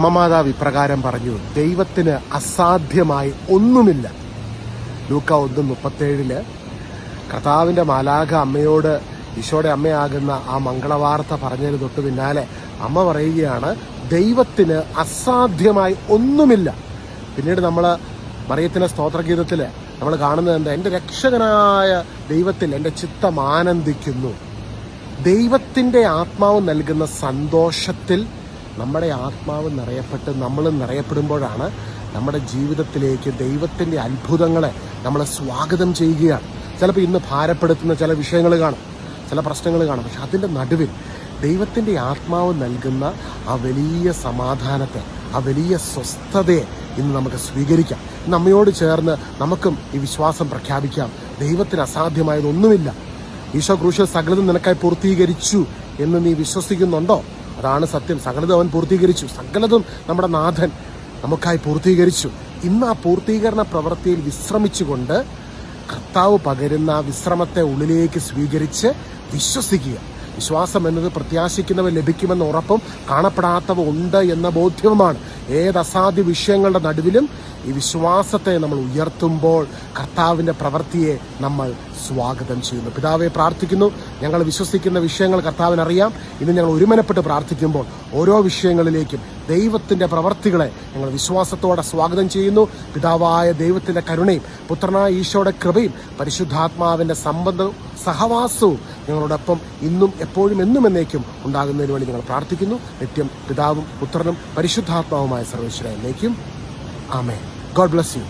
അമ്മമാതാവ് ഇപ്രകാരം പറഞ്ഞു ദൈവത്തിന് അസാധ്യമായി ഒന്നുമില്ല. ലൂക്ക ഒന്ന് മുപ്പത്തേഴിൽ കർത്താവിന്റെ മാലാഖ അമ്മയോട് ഈശോയുടെ അമ്മയാകുന്ന ആ മംഗളവാർത്ത പറഞ്ഞതിന് തൊട്ട് പിന്നാലെ അമ്മ പറയുകയാണ് ദൈവത്തിന് അസാധ്യമായി ഒന്നുമില്ല. പിന്നീട് നമ്മൾ മറിയത്തിന്റെ സ്തോത്രഗീതത്തിൽ നമ്മൾ കാണുന്നത് എന്താ? എന്റെ രക്ഷകനായ ദൈവത്തിൽ എന്റെ ചിത്തം ആനന്ദിക്കുന്നു. ദൈവത്തിന്റെ ആത്മാവ് നൽകുന്ന സന്തോഷത്തിൽ നമ്മുടെ ആത്മാവ് നിറയപ്പെട്ട് നമ്മൾ നിറയപ്പെടുമ്പോഴാണ് നമ്മുടെ ജീവിതത്തിലേക്ക് ദൈവത്തിന്റെ അത്ഭുതങ്ങളെ നമ്മൾ സ്വാഗതം ചെയ്യുകയാണ്. ചിലപ്പോൾ ഇന്ന് ഭാരപ്പെടുത്തുന്ന ചില വിഷയങ്ങൾ കാണും ചില പ്രശ്നങ്ങൾ കാണും. പക്ഷെ അതിന്റെ നടുവിൽ ദൈവത്തിന്റെ ആത്മാവ് നൽകുന്ന ആ വലിയ സമാധാനത്തെ ആ വലിയ സ്വസ്ഥതയെ ഇന്ന് നമുക്ക് സ്വീകരിക്കാം. ഇന്ന് അമ്മയോട് ചേർന്ന് നമുക്കും ഈ വിശ്വാസം പ്രഖ്യാപിക്കാം. ദൈവത്തിന് അസാധ്യമായതൊന്നുമില്ല. ഈശോ ക്രൂശ സകലതും നിനക്കായി പൂർത്തീകരിച്ചു എന്ന് നീ വിശ്വസിക്കുന്നുണ്ടോ? അതാണ് സത്യം. സകലതും അവൻ പൂർത്തീകരിച്ചു. സകലതും നമ്മുടെ നാഥൻ നമുക്കായി പൂർത്തീകരിച്ചു. ഇന്ന് ആ പൂർത്തീകരണ പ്രവൃത്തിയിൽ വിശ്രമിച്ചുകൊണ്ട് കർത്താവ് പകരുന്ന ആ വിശ്രമത്തെ ഉള്ളിലേക്ക് സ്വീകരിച്ച് വിശ്വസിക്കുക. വിശ്വാസം എന്നത് പ്രത്യാശിക്കുന്നവ ലഭിക്കുമെന്ന ഉറപ്പും കാണപ്പെടാത്തവ ഉണ്ട് എന്ന ബോധ്യവുമാണ്. ഏത് അസാധ്യ വിഷയങ്ങളുടെ നടുവിലും ഈ വിശ്വാസത്തെ നമ്മൾ ഉയർത്തുമ്പോൾ കർത്താവിന്റെ പ്രവൃത്തിയെ നമ്മൾ സ്വാഗതം ചെയ്യുന്നു. പിതാവെ പ്രാർത്ഥിക്കുന്നു. ഞങ്ങൾ വിശ്വസിക്കുന്ന വിഷയങ്ങൾ കർത്താവിനറിയാം. ഇന്ന് ഞങ്ങൾ ഒരുമനപ്പെട്ട് പ്രാർത്ഥിക്കുമ്പോൾ ഓരോ വിഷയങ്ങളിലേക്കും ദൈവത്തിന്റെ പ്രവർത്തികളെ ഞങ്ങൾ വിശ്വാസത്തോടെ സ്വാഗതം ചെയ്യുന്നു. പിതാവായ ദൈവത്തിന്റെ കരുണയും പുത്രനായ ഈശോയുടെ കൃപയും പരിശുദ്ധാത്മാവിന്റെ സംബന്ധവും സഹവാസവും ഞങ്ങളോടൊപ്പം ഇന്നും എപ്പോഴും എന്നും എന്നേക്കും ഉണ്ടാകുന്നതിന് വേണ്ടി ഞങ്ങൾ പ്രാർത്ഥിക്കുന്നു. നിത്യം പിതാവും പുത്രനും പരിശുദ്ധാത്മാവുമായ സർവേശ്വര എന്നേക്കും ആമേ ഗോഡ് ബ്ലസ് യു